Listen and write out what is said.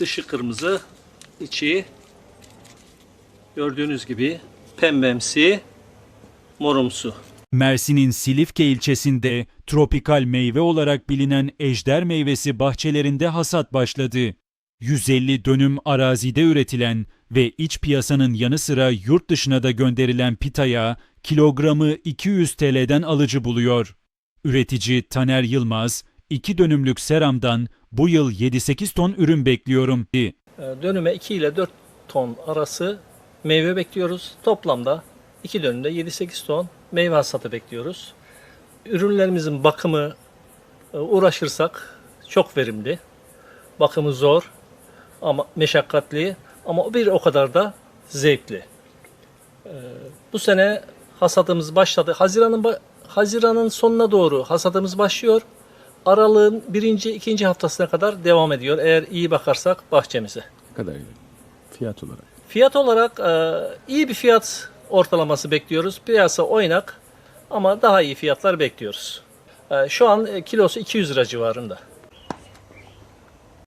Dışı kırmızı, içi gördüğünüz gibi pembemsi, morumsu. Mersin'in Silifke ilçesinde tropikal meyve olarak bilinen ejder meyvesi bahçelerinde hasat başladı. 150 dönüm arazide üretilen ve iç piyasanın yanı sıra yurt dışına da gönderilen pitaya kilogramı 200 TL'den alıcı buluyor. Üretici Taner Yılmaz, 2 dönümlük seramdan bu yıl 7-8 ton ürün bekliyorum. Ee, Dönüme 2 ile 4 ton arası meyve bekliyoruz. Toplamda 2 dönümde 7-8 ton meyve hasatı bekliyoruz. Ürünlerimizin bakımı e, uğraşırsak çok verimli. Bakımı zor ama meşakkatli ama bir o kadar da zevkli. Ee, Bu sene hasadımız başladı. Haziran'ın Haziran'ın sonuna doğru hasadımız başlıyor. Aralığın birinci, ikinci haftasına kadar devam ediyor. Eğer iyi bakarsak bahçemize. Ne kadar fiyat olarak? Fiyat olarak e, iyi bir fiyat ortalaması bekliyoruz. Piyasa oynak ama daha iyi fiyatlar bekliyoruz. E, şu an kilosu 200 lira civarında.